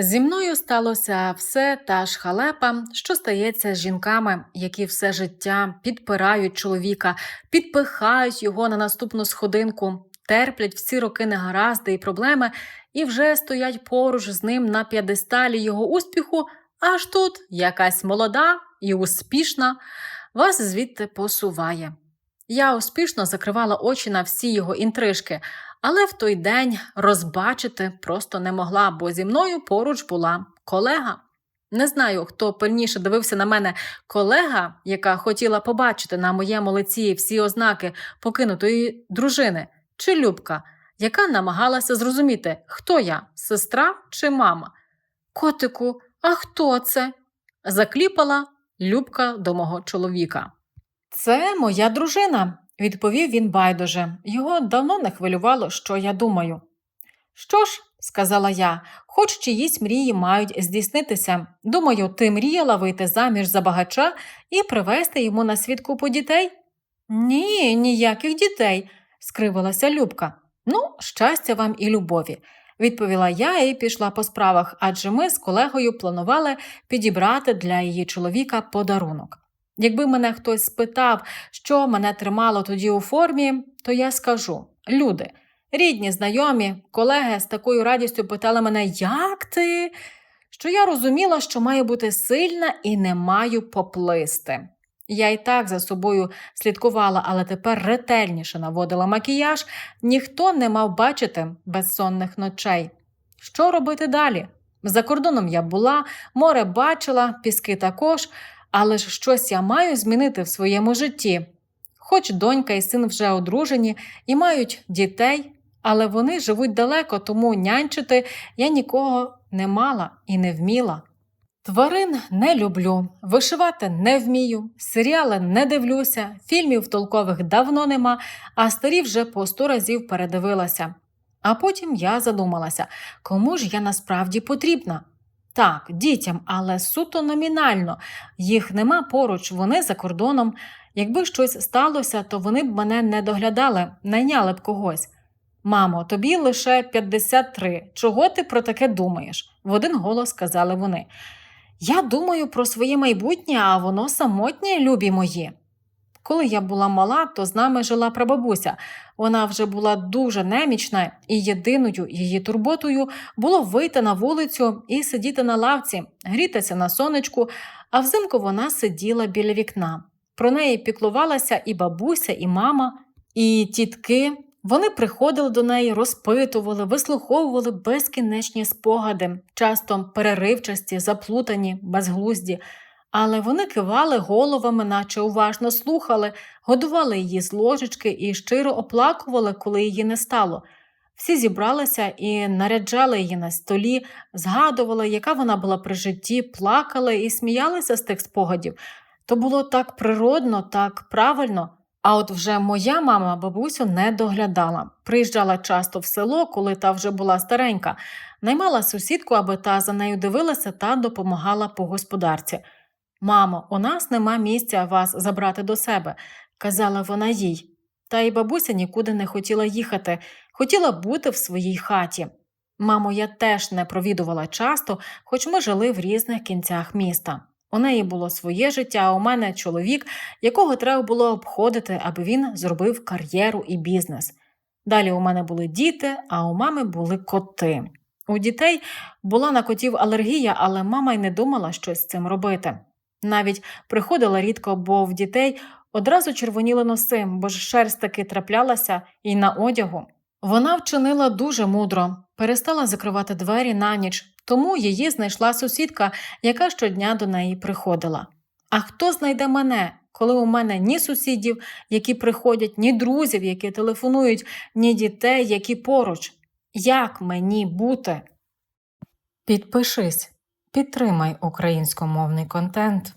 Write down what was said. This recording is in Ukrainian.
Зі мною сталося все та ж халепа, що стається з жінками, які все життя підпирають чоловіка, підпихають його на наступну сходинку, терплять всі роки негаразди і проблеми і вже стоять поруч з ним на п'єдесталі його успіху, аж тут якась молода і успішна вас звідти посуває. Я успішно закривала очі на всі його інтрижки, але в той день розбачити просто не могла, бо зі мною поруч була колега. Не знаю, хто пильніше дивився на мене колега, яка хотіла побачити на моєму лиці всі ознаки покинутої дружини, чи Любка, яка намагалася зрозуміти, хто я сестра чи мама. Котику, а хто це? закліпала Любка до мого чоловіка. Це моя дружина, відповів він байдуже. Його давно не хвилювало, що я думаю. Що ж, сказала я, хоч чиїсь мрії мають здійснитися. Думаю, ти мріяла вийти заміж за багача і привезти йому на світ купу дітей? Ні, ніяких дітей, скривилася Любка. Ну, щастя вам і любові, відповіла я і пішла по справах, адже ми з колегою планували підібрати для її чоловіка подарунок. Якби мене хтось спитав, що мене тримало тоді у формі, то я скажу: люди, рідні, знайомі, колеги з такою радістю питали мене, як ти? Що я розуміла, що маю бути сильна і не маю поплисти. Я і так за собою слідкувала, але тепер ретельніше наводила макіяж, ніхто не мав бачити безсонних ночей. Що робити далі? За кордоном я була, море бачила, піски також, але ж щось я маю змінити в своєму житті. Хоч донька і син вже одружені і мають дітей, але вони живуть далеко, тому нянчити я нікого не мала і не вміла. Тварин не люблю, вишивати не вмію, серіали не дивлюся, фільмів толкових давно нема, а старі вже по сто разів передивилася. А потім я задумалася, кому ж я насправді потрібна. Так, дітям, але суто номінально. Їх нема поруч, вони за кордоном. Якби щось сталося, то вони б мене не доглядали, найняли б когось. Мамо, тобі лише 53. Чого ти про таке думаєш? в один голос сказали вони. Я думаю про своє майбутнє, а воно самотнє, любі мої. Коли я була мала, то з нами жила прабабуся. Вона вже була дуже немічна, і єдиною її турботою було вийти на вулицю і сидіти на лавці, грітися на сонечку, а взимку вона сиділа біля вікна. Про неї піклувалася і бабуся, і мама, і тітки. Вони приходили до неї, розпитували, вислуховували безкінечні спогади, часто переривчасті, заплутані, безглузді. Але вони кивали головами, наче уважно слухали, годували її з ложечки і щиро оплакували, коли її не стало. Всі зібралися і наряджали її на столі, згадували, яка вона була при житті, плакали і сміялися з тих спогадів. То було так природно, так правильно. А от вже моя мама бабусю не доглядала. Приїжджала часто в село, коли та вже була старенька, наймала сусідку, аби та за нею дивилася та допомагала по господарці. Мамо, у нас нема місця вас забрати до себе, казала вона їй. Та й бабуся нікуди не хотіла їхати, хотіла бути в своїй хаті. Мамо, я теж не провідувала часто, хоч ми жили в різних кінцях міста. У неї було своє життя, а у мене чоловік, якого треба було обходити, аби він зробив кар'єру і бізнес. Далі у мене були діти, а у мами були коти. У дітей була на котів алергія, але мама й не думала щось з цим робити. Навіть приходила рідко, бо в дітей одразу червоніли носи, бо ж шерсть таки траплялася і на одягу. Вона вчинила дуже мудро, перестала закривати двері на ніч, тому її знайшла сусідка, яка щодня до неї приходила. А хто знайде мене, коли у мене ні сусідів, які приходять, ні друзів, які телефонують, ні дітей, які поруч? Як мені бути? Підпишись, підтримай українськомовний контент.